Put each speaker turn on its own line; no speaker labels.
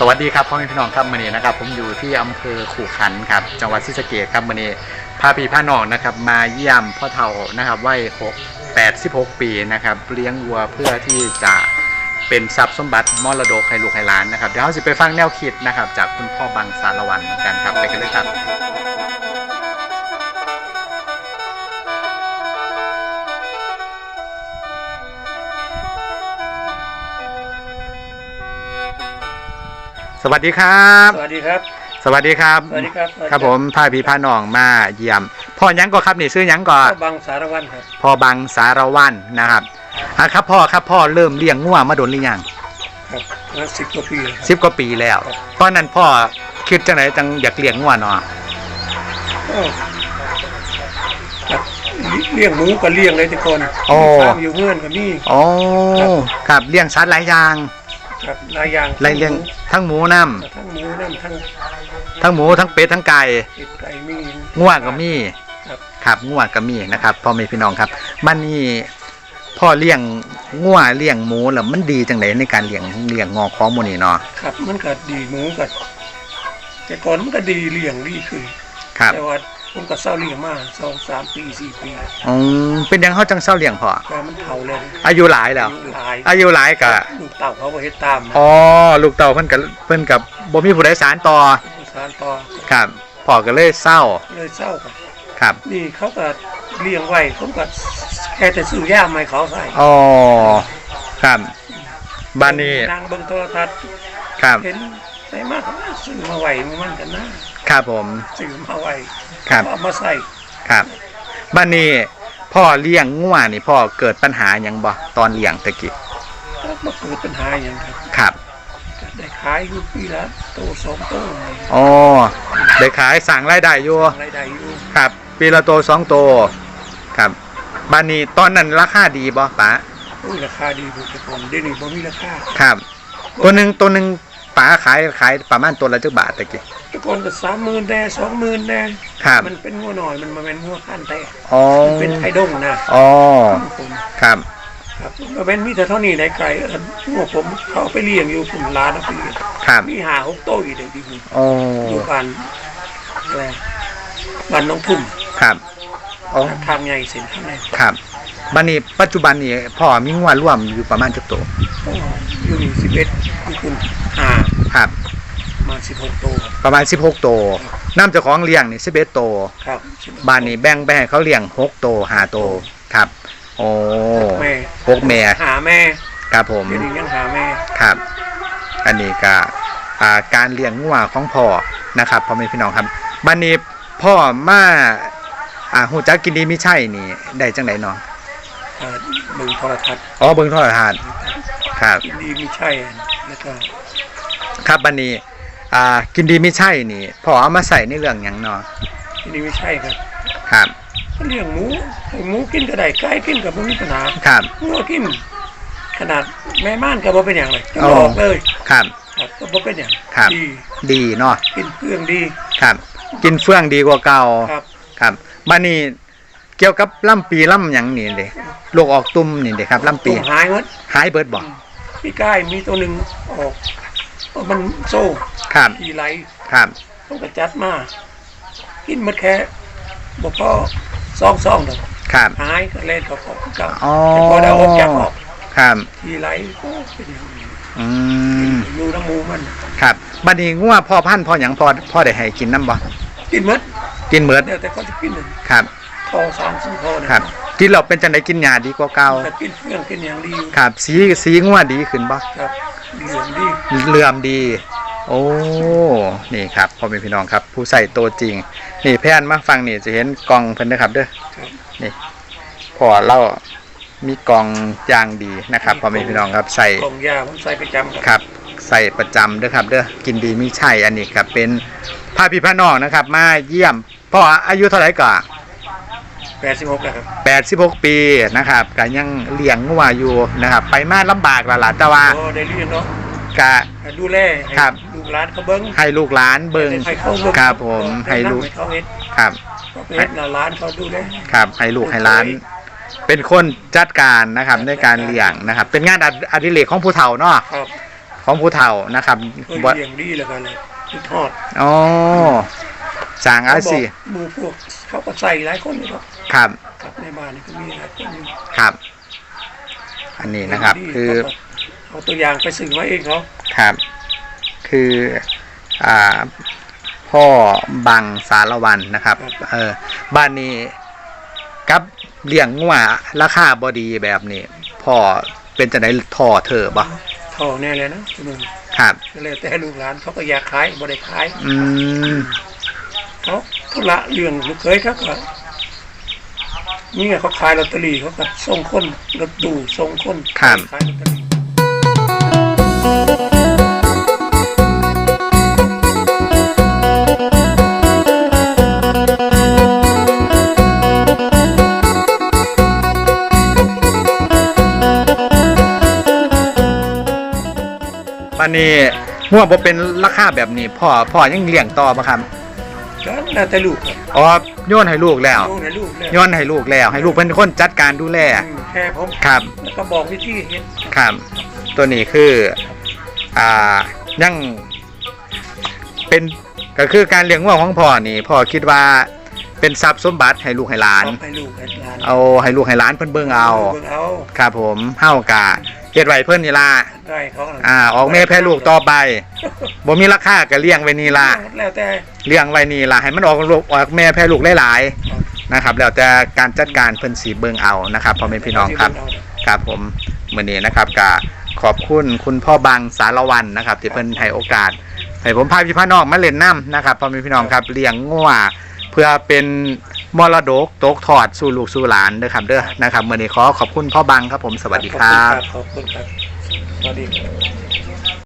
สวัสดีครับพ่อแม่พี่น้องครับมื่อนี้นะครับ ผมอยู่ที่อำเภอขู่ขันครับ จังหวัดศรีสะเกษครับมื่อนี้พาพี่พาน้องนะครับ มาเยี่ยมพ่อเฒ่านะครับวัยหกแปดสิบหกปีนะครับ เลี้ยงวัวเพื่อที่จะเป็นทรัพย์สมบัติมรดกให้ลูกให้หลานนะครับ เดี๋ยวเราจะไปฟังแนวคิดนะครับ จากคุณพ่อบังสารวันกันครับไปกันเลยครับ สวัสดีครับ
สวัสดีครับ
สวัสดีครับ
สวัสดีครับ
ครับผมพาพี่พาน้องมาเยี่ยมพ่อหยังก็ครับนี่ซื้อหยังก็
ก็บังสารวันครับ
พ่อบังสารวันนะครับอะครับพ่อครับพ่อเริ่มเลี้ยงงัวมาโดนหรือยัง
ครับมาสิบกว่าปีแล้วครับ
สิบกว่าปีแล้วตอนนั้นพ่อคิดจังไหนจังอยากเลี้ยงงัวเนาะ
ก็ครับเลี้ยงหมูก็เลี้ยงเลยทุกคน
โอ้
ฟาร์มอยู่เพื่อนก็มี
โอ้ครับเลี้ยงสัตว์หลายอย่าง
ครับหลายอย่าง
หลายเลี้ยงทั้งหมูน้
ทั้งหมูนั่นทั้งำ
ทั้งหมูทั้งเป็ดทั้งไก่
เป็ดไก่มี
งัวก็มี
ครับ
ครับงัวก็มีนะครับพ่อแม่พี่น้องครับมันนี่พ่อเลี้ยงงัวเลี้ยงหมูแล้วมันดีจังไหนในการเลี้ยงเลี้ยงงอของหมูนี่เนาะ
ครับ มันก็ดีหมูก็แต่ก่อนมันก็ดีเลี้ยงดีคือ
ครับ
แต่ว่าผมก็เศร้าเลี้ยงมาสองสามปีสี่ปี
อืมเป็นยังเขาจังเศร้าเลี้ยงพ่อ
แต่มันเฒ่าเลย
อายุหลายแล้ว
หลาย
อายุหลายกะ
ลูกเต่าเขาไปเฮ็ดตามนะ
อ๋อลูกเต่าเพิ่นกับเพิ่นกับบ่มีผู้ใดสารต่อ
สารต่อ
ครับพ่อก็เลยเศร้า
เลยเศร้าครับ
ครับ
นี่เขาก็เลี้ยงไว้ผมก็แค่แต่ซื้อย่ามให้เขาใส่
อ๋อครับบ้านนี้
นางเบิ่งโทรทัศน์
ครับ
เห็นใส่มากซื้อมาไว้มันกันนะครับ
ผม
ซื้อมาไว้
ครับ
เอามาใส่
ครับบ้านนี้ พ่อเลี้ยงงัวนี่พ่อเกิดปัญหาหยังบ่ตอนเลี้ยงตะกี้
ก็มาเกิดปัญหาอย่างครับ
ครับ
ก็ได้ขายอยู่ปีละโตสองโต
อ๋อได้ขายสั่งรายได้อยู่
รายได้อยู่
ครับปีละโตสองโตครับบ้านนี้ตอนนั้นราคาดีบ่ป๋า
อุ้ยราคาดีถูกแต่ก่อนเดี๋ยวนี้บ่มีราคา
ครับ ตัวหนึ่งตัวหนึ่งป๋าขายขายประมาณตัวละจักบาทตะกี้
แต่ก่อนก็สามหมื่นแน่สองหมื่นแน่
ครับ
มันเป็นงัวหน่อยมันมาเป็นงัวขั้นแต่
อ๋อ
มันเป็นไทดงนะ
อ๋อ
ผม
ครับ
ครับมันเป็นมีแต่เท่านี้ในไก่เอิ้นงัวผมเขาเอาไปเลี้ยงอยู่ผมร้านเอาไปเลี้ยง
ครับ
มีหาหกโตอยู่เดี๋ยวนี้
อ๋อ
อยู่บ้านอะไรบ้านน้องพุ่ม
ครับอ๋อ
ทางใหญ่เส้นข้างใน
ครับบันนี้ปัจจุบันนี้พ่อมีงวร่วมอยู่ประมาณจักตัว
ก็อยู่นี่สิบเอ็ดอยู่คุณห้า
ครับ
มาสิบหกโตครับ
ประมาณ 16ตัวน้ำเจ้าของเลี้ยงนี่11ตัว
ครับ16
บ้านนี้แบ่งไปให้เขาเลี้ยง6ตัว5ตัวครับ โอ้
แม่
หกแม่
หาแม่
ครับผม
เดี๋ยวนี้ยังหาแม่
ครับ อันนี้ก็อ่าการเลี้ยงงัวของพ่อนะครับพ่อแม่พี่น้องครับบันนี้พ่อมาอ่าหูจักกินดีมิใช่นี่ได้จังไดเนาะ
เอ่อเบิ่งโทรทัศน์
อ๋อเบิ่งโทรทัศน์ครับ
กินดีมีใช่ แล้วก็
ครับบันนี้ อ่า กินดีมิใช่นี่พ่อเอามาใส่ในเรื่องหยังเนาะ
กินดีไม่ใช่ครับ
ครับ
ก็เลี้ยงหมูให้หมูกินก็ได้ไก่กินก็บ่มีปัญหา
ครับ
งัวกิน ขนาดแม่ม่านก็บ่เป็นอย่างเลยก็
อ๋อ
บอกเลย
ครับ
ครับก็บ่เป็นอย่าง
ครับ
ดี
ดีเนาะ
กินเครื่องดี
ครับ กินเฟื่องดีกว่าเก่า
ครับ
ครับบันนี้เกี่ยวกับล่ำปีล่ำหยังนี่เด้โรคออกตุ่มนี่เด้ครับล่ำปี
ตัวหายหมด
หายเบิดบ่
พี่ก้ายมีตัวหนึ่งออก มันโซ่
ครับ
ทีไร
ครับ
ต้องกระจัดมากินหมันแค่บอกพ่อซองซองเดียว
ครับ
หายก็เล่นกับของเก่า
อ๋อ
แต่พอได้ออกจากออก
ครับ
ทีไรก็เป็นอย่างนี้
อืม
อยู่น้ำหมูมัน
ครับบัดนี้งัวพ่อพันธุ์พ่อหยังพ่อพ่อได้ให้กินน้ำบ่
กินหมด
กินเหมือด
เดี๋ยวแต่เขาจะกินหนึ่ง
ครับ
ทอสามสี่ทอนะครับ
กินแล้วเป็นจังไดกินยาดีกว่าเก่า
แต่กินเครื่องกินอย่างดีอยู่
ครับสีสีงัวดีขึ้นบ่
ครับ เหลืองดี
เหลื่อมดี โอ้ นี่ครับพ่อแม่พี่น้องครับ ผู้ใส่ตัวจริง นี่แพนมาฟังนี่จะเห็นกล่องเพิ่นนะครับเด้อ
ครับ
นี่พอเล่ามีกล่องยางดีนะครับพ่อแม่พี่น้องครับใส่
กล่องยาผมใส่ประจำครับ
ครับใส่ประจำเด้อครับเด้อกินดีมีใช่อันนี้ครับเป็นพาพี่พาน้องนะครับ มาเยี่ยมพ่ออายุเท่าไหร่ก่อ
แปดสิบหกครับ
86 ปีนะครับก็ยังเลี้ยงงัวอยู่นะครับ ไปมาลำบากและล่ะแต่ว่า
โอ้ได้เรียนเนาะ
ก็
ดูแลให้
ครับ
ลูกหลานเขาเบิ้ง
ให้ลูกหลานเบิง
ให้เขาเบิ่ง
ครับผมให้ลูก
ให้เขาเฮ็ด
ครับ
เขาเฮ็ดน่ะหลานเขาดูแล
ครับให้ลูกให้หลาน เป็นคนจัดการนะครับในการเลี้ยงนะครับ เป็นงานอดอดิเรกของผู้เฒ่าเนาะ
ครับ
ขของผู้เฒ่านะครับ
เคย
บ่
เลี้ยงดีแล้วกันเลยคือทอด
อ๋อ สร้างอาชีพ
เขาบอกหมูพวกเขาก็ใส่หลายคนอยู่ครับ
ครับ
ครับในบ้านนี่ก็มีหลายคนอยู่
ครับ อันนี้นะครับ
ดี
คือ
เขาก็เอาตัวอย่างไปสื่อมาเองเขา
ครับ คืออ่าพ่อบังสารวันนะครับเออบ้านนี้กับเลี้ยงงัวราคาบอดีแบบนี้พ่อเป็นจะได้ท่อเธอบ่
ทอแน่เลยนะคุณหนุ่ม
ครับ
ก็เลยแต่ลูกหลานเขาก็อยากขายบ่ได้ขาย
อืม
เขาธุระเรื่องลูกเคยครับก็นี่ไงเขาขายลอตเตอรี่เขาก็ส่งคนรถดูส่งคน
ครับ
ขายลอตเตอรี่
บ้านนี้งัวบ่เป็นราคาแบบนี้พ่อพ่อยังเลี้ยงต่อบ่ครับ
ก็แล้วแต่ลูกครับ
อ๋อโยนให้ลูกแล้ว
โยนให้ลูกเลย
โยนให้ลูกแล้ว ให้ลูกเป็นคนจัดการดูแล
อืมแค่ผม
ครับ
แล้วก็บอกวิธีเฮ็ด
ครับ ตัวนี้คืออ่ายังเป็นก็คือการเลี้ยงวัวของพ่อนี่พ่อคิดว่าเป็นทรัพย์สมบัติให้ลูกให้หลาน
ให้ลูกให้หลาน
เอาให้ลูกให้หลานเพิ่นเบิ่งเอา
บิ่งเอา
ครับผมเฮากะ เฮ็ดไว้เพิ่นนี่ล่ะ
ได้เขา
อ่า ออกแม่แพ้ลูกต่อไปบ่มีราคาก็เลี้ยงไว้นี่ล่ะ
แล้วแต่
เลี้ยงไว้นี่ล่ะให้มันออกลูกออกแม่แพ้ลูกหลายๆนะครับ แล้วแต่การจัดการเพิ่นสิเบิ่งเอานะครับพ่อแม่พี่น้องครับ ครับผมมื่อนี้นะครับก็ขอบคุณคุณพ่อบังสารวันนะครับ ที่เพิ่นให้โอกาสให้ผมพาพี่พาน้องมาเล่นน้ำนะครับพ่อแม่พี่น้องครับเลี้ยงงัวเพื่อเป็น มรดกตกทอดสู่ลูกสู่หลานเด้อครับเด้อนะครับเมื่อนี้ขอขอบคุณพ่อบังครับผมสวัสดีครับ
ขอบคุณครับสวัสดี